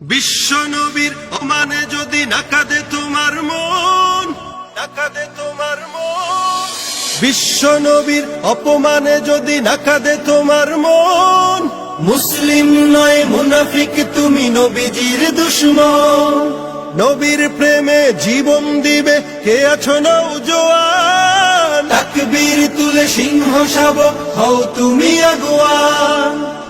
বিশ্ব নবীর অমানে যদি নাকাদে তোমার মন নাকাদে তোমার মন। বিশ্ব নবীর অপমানে যদি নাকাদে তোমার মন, মুসলিম নয় মুনাফিক, তুমি নবীজির দুশ্মন। নবীর প্রেমে জীবন দিবে, কে আছো নৌজোয়ান তাকবীর তুলে সিংহ শাব হও তুমি আগুয়ান।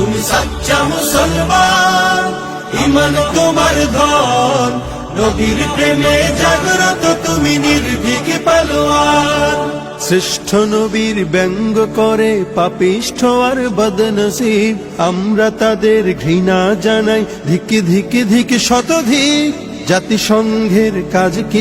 তুমি সাচ্চা মুসলমান, ইমান তোমার ধন, নবীর প্রেমে জাগ্রত তুমি নির্ভীক পালোয়ান। শ্রেষ্ঠ নবীর ব্যঙ্গ করে পাপিষ্ঠ আর বদনসিব, আমরা তাদের ঘৃণা জানাই ধিকে ধিকে ধিকে শতধিক। জাতিসংঘের কাজ কি